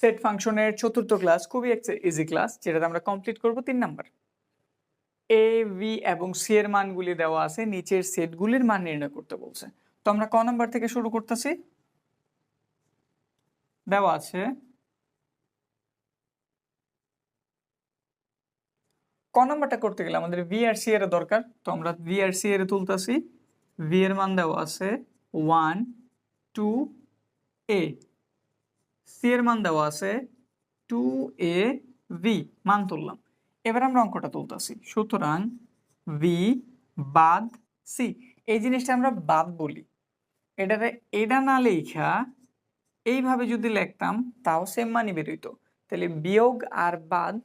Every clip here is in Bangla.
সেট ফাংশনের চতুর্থ ক্লাস, খুবই ইজি ক্লাস যেটাতে আমরা কমপ্লিট করব তিন নাম্বার এ ভি এবং সি এর মানগুলি দেওয়া আছে, নিচের সেটগুলির মান নির্ণয় করতে বলছে। তো আমরা ক নাম্বার থেকে শুরু করতেছি? দেওয়া আছে। ক নাম্বারটা করতে গেলে আমাদের ভি আর সি এর দরকার, তো আমরা ভি আর সি এর তুলতেছি। ভি এর মান দেওয়া আছে ওয়ান টু এ সি এর মান দেওয়া আছে টু এ ভি মান তুললাম। এবার আমরা অঙ্কটা তুলতেছি। সুতরাং ভি বাদ সি এই জিনিসটা আমরা বাদ বলি। এটাতে এটা না লেখা এইভাবে যদি লিখতাম, তাও সেম মানি বেরোইতো। তাহলে বিয়োগ আর বাদ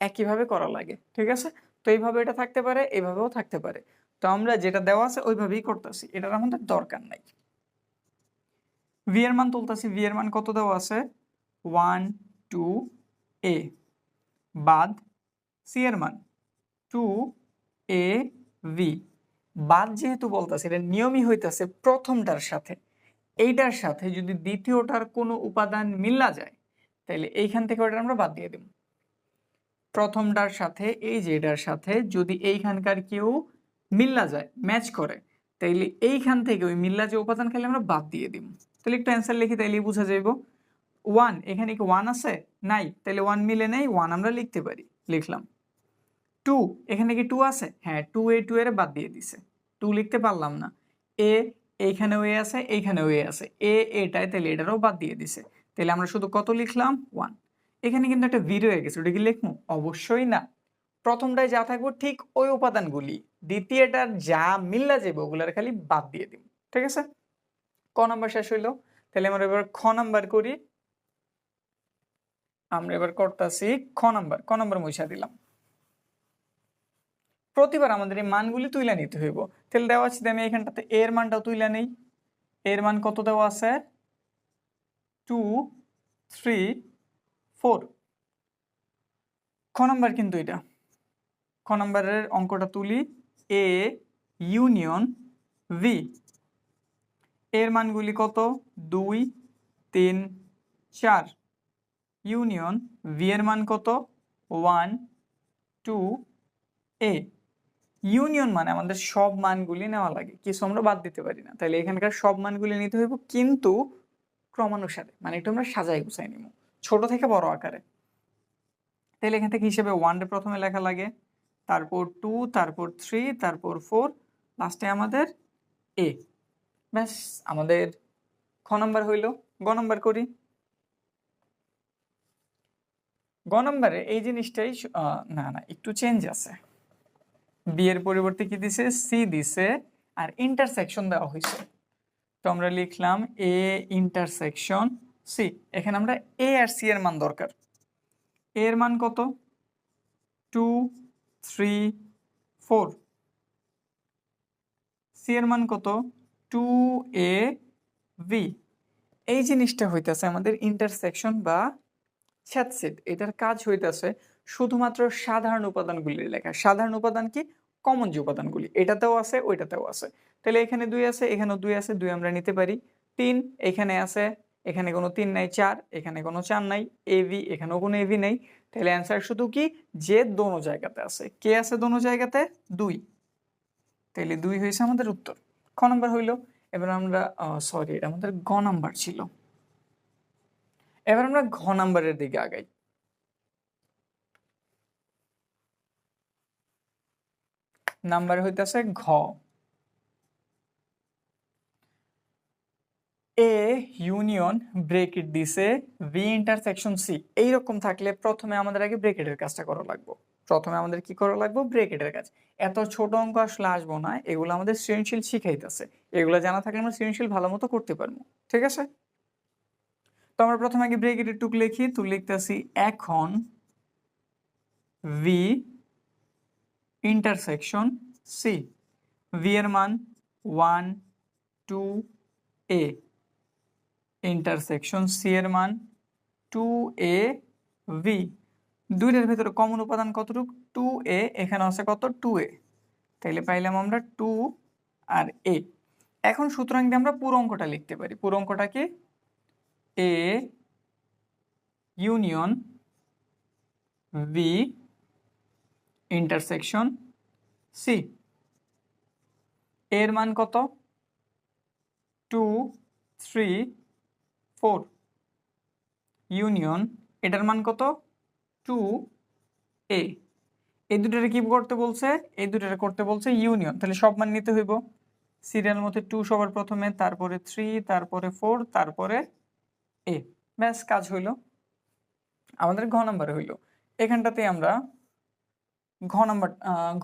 একইভাবে করা লাগে, ঠিক আছে? তো এইভাবে এটা থাকতে পারে, এইভাবেও থাকতে পারে। তো আমরা যেটা দেওয়া আছে, ওইভাবেই করতেছি। এটার আমাদের দরকার নাই। ভি এর মান তুলতেছি ভি এর মান কত দেওয়া আছে? ওয়ান টু এ বাদ সি এর মান। টু এ ভি বাদ যেহেতু বলতেছে, এটা নিয়মই হইতাছে প্রথমটার সাথে। এইটার সাথে যদি দ্বিতীয়টার কোনো উপাদান মিল্লা যায় তাহলে এইখান থেকে ওটা আমরা বাদ দিয়ে দেব। প্রথমটার সাথে, এই যে এটার সাথে যদি এইখানকার কেউ মিল্লা যায়, ম্যাচ করে, তাইলে এইখান থেকে ওই মিল্লা যে উপাদান খেলে আমরা বাদ দিয়ে দিব। তাহলে একটু অ্যান্সার লিখি তাইলে বুঝা যাইব। ওয়ান এখানে কি ওয়ান আছে? নাই। তাহলে ওয়ান মিলে নেই ওয়ান আমরা লিখতে পারি। লিখলাম। টু এখানে কি টু আছে? হ্যাঁ টু এ টু এর বাদ দিয়ে দিছে। টু লিখতে পারলাম না। এ এইখানেও এ আছে এইখানেও এ আছে। এ এটাই তাহলে এটারও বাদ দিয়ে দিছে। তাহলে আমরা শুধু কত লিখলাম? ওয়ান এখানে কিন্তু একটা ভিডিও হয়ে গেছে, ওটা কি লিখব? অবশ্যই না। প্রথমটায় যা থাকব ঠিক ওই উপাদানগুলি। দ্বিতীয়টার যা মিল্লা যাবে ওগুলার খালি বাদ দিয়ে দিব। ঠিক আছে? ক নাম্বার শেষ হইল? তাহলে আমরা এবার খ নাম্বার করি। আমরা এবার করতেছি খ নাম্বার। ক নাম্বার মুছা দিলাম। প্রতিবার আমাদের এই মানগুলি তুইলা নিতে হইব। তাহলে দেওয়া আছে আমি এখানটাতে এর মানটাও তুইলা নেই। এর মান কত দেওয়া আছে? Two, three, four. খ নাম্বার কিন্তু এটা। খ নাম্বারের অঙ্কটা তুলি। A, union, B. এর মানগুলি কত? দুই, তিন, চার। ইউনিয়ন ভি এর মান কত? ওয়ান, টু এ ইউনিয়ন মানে আমাদের সব মানগুলি নেওয়া লাগে। কিছু আমরা বাদ দিতে পারি না। তাহলে এখানকার সব মানগুলি নিতে হইব কিন্তু ক্রমানুসারে। মানে একটু আমরা সাজাই গুছাই নিব। ছোট থেকে বড় আকারে। তাহলে এখান থেকে হিসেবে ওয়ান ডে প্রথমে লেখা লাগে। তারপর টু তারপর থ্রি তারপর ফোর লাস্টে আমাদের এ ব্যাস, আমাদের খ নম্বর হইল, গ নম্বর করি। গ নম্বরে এই জিনিসটাই না না, একটু চেঞ্জ আছে। বি এর পরিবর্তে কি দিছে? সি দিছে, আর ইন্টারসেকশন দেওয়া হয়েছে তো আমরা লিখলাম এ ইন্টারসেকশন সি এখানে আমরা এ আর সি এর মান দরকার। এ এর মান কত? টু থ্রি ফোর সি এর মান কত? টু এ ভি এই জিনিসটা হইতেছে আমাদের ইন্টারসেকশন বা ছেদসেট এটার কাজ হইতেছে শুধুমাত্র সাধারণ উপাদানগুলি লেখা। সাধারণ উপাদান কি? কমন যে উপাদানগুলি। এটাতেও আছে, ওইটাতেও আছে। তাহলে এখানে দুই আছে, এখানেও দুই আছে, দুই আমরা নিতে পারি। তিন, এখানে আছে, এখানে কোনো তিন নাই, চার, এখানে কোনো চার নাই এভি এখানেও কোনো এভি নেই। তাহলে অ্যান্সার শুধু কি? যে দোনো জায়গাতে আছে। কে আছে দোনো জায়গাতে? দুই। তাহলে দুই হয়েছে আমাদের উত্তর। খ নম্বর হইল? এবার আমরা সরি এটা আমাদের গ নাম্বার ছিল। এবার আমরা ঘ নাম্বারের দিকে আগাই। নাম্বার হইতেছে ঘ। এ ইউনিয়ন ব্রেকেট দিছে ভি ইন্টারসেকশন সি এইরকম থাকলে প্রথমে আমাদের আগে ব্রেকেটের কাজটা করা লাগবে। প্রথমে আমাদের কি করা লাগবে? ব্রেকেটের কাজ। এত ছোট অঙ্ক আসলে আসব না, এগুলো আমাদের সৃজনশীল শিখাইতেছে। এগুলো জানা থাকলে আমরা সৃজনশীল ভালো মতো করতে পারব। ঠিক আছে? তো আমরা প্রথমে আগে ব্রেকেটের টুক লিখি, তো লিখতেছি, এখন ভি ইন্টারসেকশন সি ভি এর মান one two A intersection C এর মান টু এ ভি দুইটার ভেতরে কমন উপাদান কতটুকু? টু এ এখানে আছে কত? টু এ তাইলে পাইলাম আমরা টু আর এ এখন সুতরাং দিয়ে আমরা পুরো অঙ্কটা লিখতে পারি, পুরো অঙ্কটা কি? A union B intersection C এর মান কত? টু থ্রি ফোর ইউনিয়ন এটার মান কত? টু এ এই দুটারে কি করতে বলছে? এই দুটারে করতে বলছে ইউনিয়ন তাহলে সব মান নিতে হইব। সিরিয়াল মধ্যে টু সবার প্রথমে, তারপরে থ্রি তারপরে ফোর তারপরে এ ব্যাস, কাজ হইল। আমাদের ঘ নাম্বারে হইল। এখানটাতে আমরা ঘ নাম্বার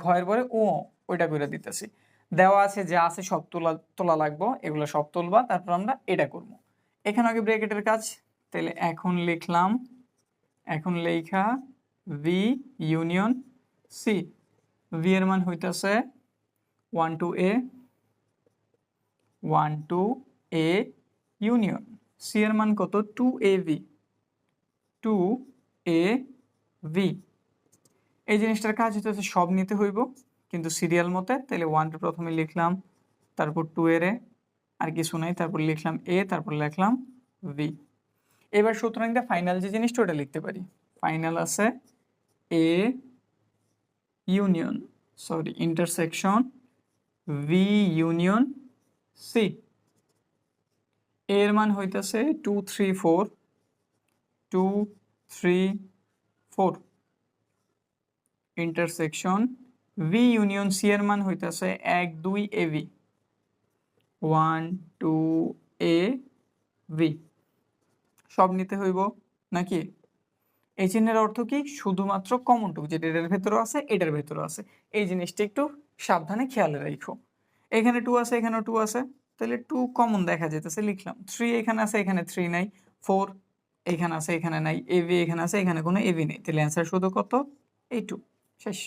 ঘয়ের পরে ও, ওইটা করে দিতেছি। দেওয়া আছে যা আছে সব তোলা তোলা লাগবো। এগুলো সব তুলবা, তারপর আমরা এটা করব। এখানে আগে ব্রেকেটের কাজ? তাহলে এখন লিখলাম এখন লেখা ভি ইউনিয়ন সি ভি এর মান হইতেছে one two A one two A union C এর মান কত? Two A B two A B এই জিনিসটার কাজ হইতেছে সব নিতে হইব, কিন্তু সিরিয়াল মতে তাহলে ওয়ানটা প্রথমে লিখলাম, তারপর টু এর এ আর কিছু নাই, তারপর লিখলাম এ তারপর লিখলাম ভি এবার সুতরাং দিয়ে ফাইনাল যে জিনিসটা ওটা লিখতে পারি। ফাইনাল আছে A union sorry intersection B union C এর মান হইতেছে two three four two three four intersection B union C এর মান হইতেছে এক, দুই A B one two A B সব নিতে হইব, নাকি? এই চিহ্নের অর্থ কি? শুধুমাত্র কমনটুকু যেটা এটার ভেতরে আছে, এটার ভেতরে আছে। এই জিনিসটা একটু সাবধানে খেয়াল রাখো এখানে টু আছে এখানে টু আছে। তাহলে টু কমন দেখা যেতেছে লিখলাম। থ্রি এখানে আছে, এখানে থ্রি নাই। ফোর এখানে আছে, এখানে নাই। এভি এখানে আছে, এখানে কোনো এভি নেই। তাহলে অ্যান্সার শুধু কত? এই টু শেষ।